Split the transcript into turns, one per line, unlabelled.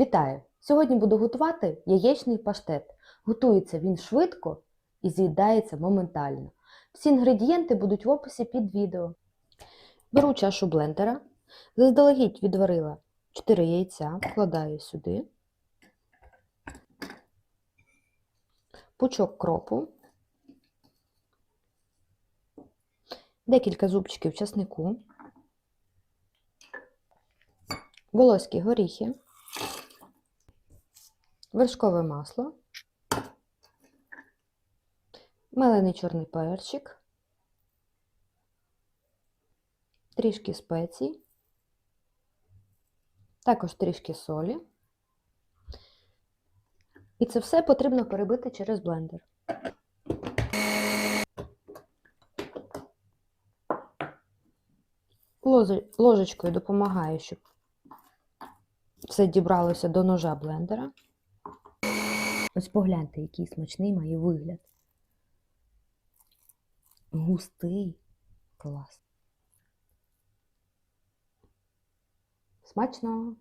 Вітаю! Сьогодні буду готувати яєчний паштет. Готується він швидко і з'їдається моментально. Всі інгредієнти будуть в описі під відео. Беру чашу блендера, заздалегідь відварила 4 яйця, вкладаю сюди, пучок кропу, декілька зубчиків часнику, волоські горіхи, вершкове масло, мелений чорний перчик, трішки спецій, також трішки солі. І це все потрібно перебити через блендер. Ложечкою допомагаю, щоб все дібралося до ножа блендера. Ось погляньте, який смачний має вигляд. Густий. Клас. Смачно!